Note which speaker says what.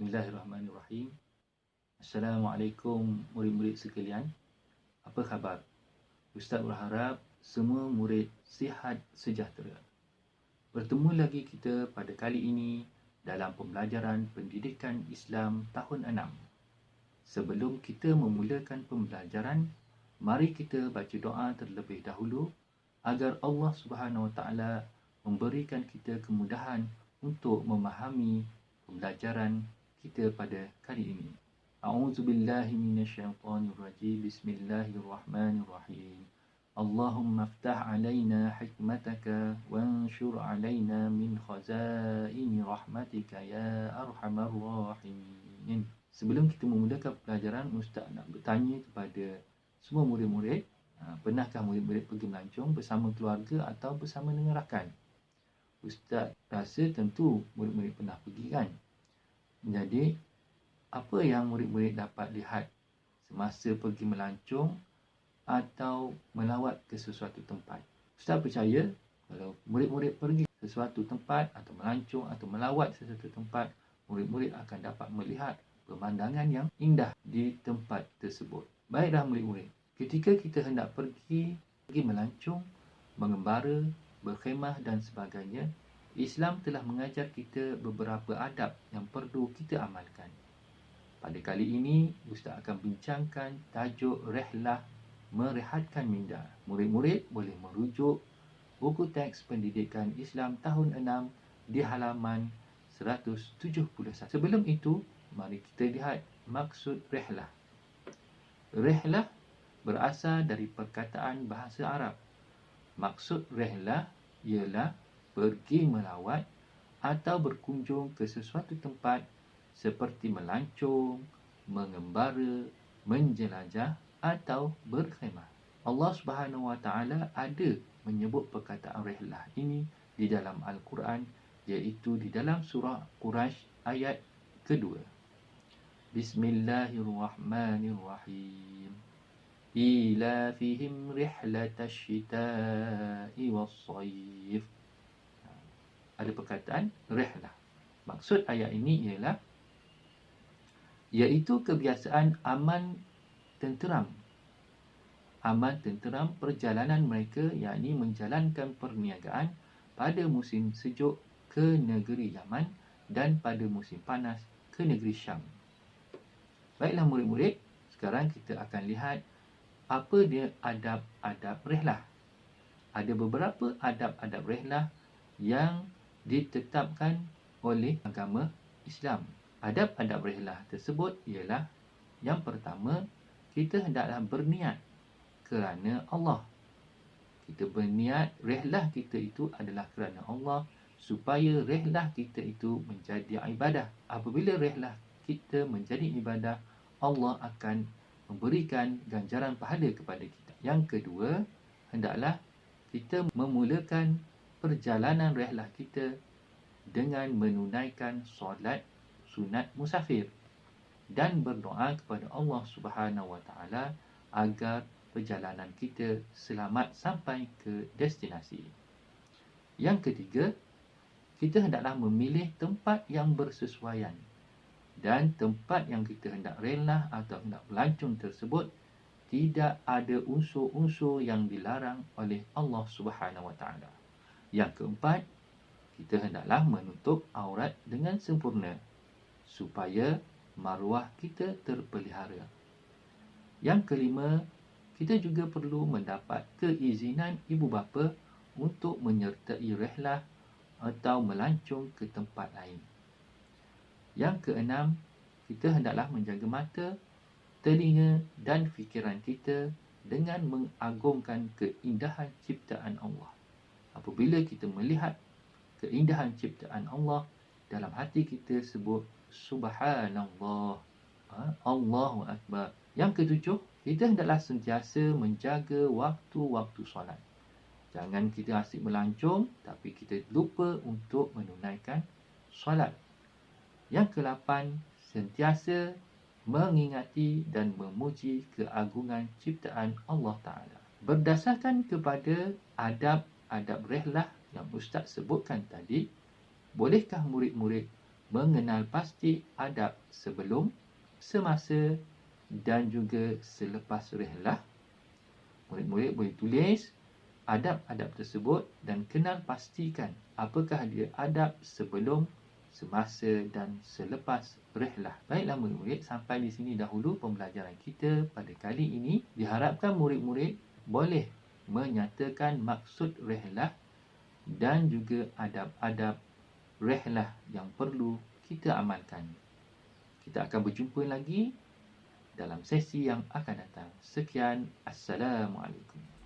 Speaker 1: Bismillahirrahmanirrahim. Assalamualaikum murid-murid sekalian. Apa khabar? Ustaz berharap semua murid sihat sejahtera. Bertemu lagi kita pada kali ini dalam pembelajaran pendidikan Islam tahun 6. Sebelum kita memulakan pembelajaran, mari kita baca doa terlebih dahulu agar Allah Subhanahu Wa Taala memberikan kita kemudahan untuk memahami pembelajaran kita pada kali ini. A'udzu billahi minasyaitonir rajim. Bismillahirrahmanirrahim. Allahumma iftah 'alaina hikmataka wanshur 'alaina min khazaini rahmatika ya arhamar rahimin. Sebelum kita memulakan pelajaran, Ustaz nak bertanya kepada semua murid-murid, ha, pernahkah murid-murid pergi melancong bersama keluarga atau bersama dengan rakan? Ustaz rasa tentu murid-murid pernah pergi kan? Jadi, apa yang murid-murid dapat lihat semasa pergi melancong atau melawat ke sesuatu tempat? Ustaz percaya kalau murid-murid pergi ke sesuatu tempat atau melancong atau melawat sesuatu tempat, murid-murid akan dapat melihat pemandangan yang indah di tempat tersebut. Baiklah murid-murid, ketika kita hendak pergi pergi melancong, mengembara, berkhemah dan sebagainya, Islam telah mengajar kita beberapa adab yang perlu kita amalkan. Pada kali ini, Ustaz akan bincangkan tajuk Rehlah Merehatkan Minda. Murid-murid boleh merujuk buku teks pendidikan Islam tahun 6 di halaman 171. Sebelum itu, mari kita lihat maksud Rehlah. Rehlah berasal dari perkataan bahasa Arab. Maksud Rehlah ialah pergi melawat atau berkunjung ke sesuatu tempat seperti melancong, mengembara, menjelajah atau berkhemah. Allah Subhanahu Wa Taala ada menyebut perkataan rihlah ini di dalam Al-Quran iaitu di dalam surah Quraisy ayat kedua. Bismillahirrahmanirrahim. Ila fihim rihlatash shita'i was-sayf ada perkataan rehlah. Maksud ayat ini ialah iaitu kebiasaan aman tenteram. Aman tenteram perjalanan mereka yakni menjalankan perniagaan pada musim sejuk ke negeri Yaman dan pada musim panas ke negeri Syam. Baiklah murid-murid, sekarang kita akan lihat apa dia adab-adab rehlah. Ada beberapa adab-adab rehlah yang ditetapkan oleh agama Islam. Adab-adab rehlah tersebut ialah yang pertama, kita hendaklah berniat kerana Allah. Kita berniat rehlah kita itu adalah kerana Allah supaya rehlah kita itu menjadi ibadah. Apabila rehlah kita menjadi ibadah, Allah akan memberikan ganjaran pahala kepada kita. Yang kedua, hendaklah kita memulakan perjalanan rehlah kita dengan menunaikan solat sunat musafir dan berdoa kepada Allah Subhanahu Wa Taala agar perjalanan kita selamat sampai ke destinasi. Yang ketiga, kita hendaklah memilih tempat yang bersesuaian dan tempat yang kita hendak rela atau hendak melancong tersebut tidak ada unsur-unsur yang dilarang oleh Allah Subhanahu Wa Taala. Yang keempat, kita hendaklah menutup aurat dengan sempurna supaya maruah kita terpelihara. Yang kelima, kita juga perlu mendapat keizinan ibu bapa untuk menyertai rehlah atau melancong ke tempat lain. Yang keenam, kita hendaklah menjaga mata, telinga dan fikiran kita dengan mengagungkan keindahan ciptaan Allah apabila kita melihat keindahan ciptaan Allah dalam hati kita sebut subhanallah ha? Allahu akbar yang ketujuh kita hendaklah sentiasa menjaga waktu-waktu solat jangan kita asyik melancong tapi kita lupa untuk menunaikan solat yang kelapan sentiasa mengingati dan memuji keagungan ciptaan Allah Ta'ala. Berdasarkan kepada adab adab rehlah yang Ustaz sebutkan tadi, bolehkah murid-murid mengenal pasti adab sebelum, semasa dan juga selepas rehlah. Murid-murid boleh tulis adab-adab tersebut dan kenal pastikan apakah dia adab sebelum, semasa dan selepas rehlah. Baiklah murid-murid, sampai di sini dahulu pembelajaran kita pada kali ini. Diharapkan murid-murid boleh menyatakan maksud rehlah dan juga adab-adab rehlah yang perlu kita amalkan. Kita akan berjumpa lagi dalam sesi yang akan datang. Sekian, Assalamualaikum.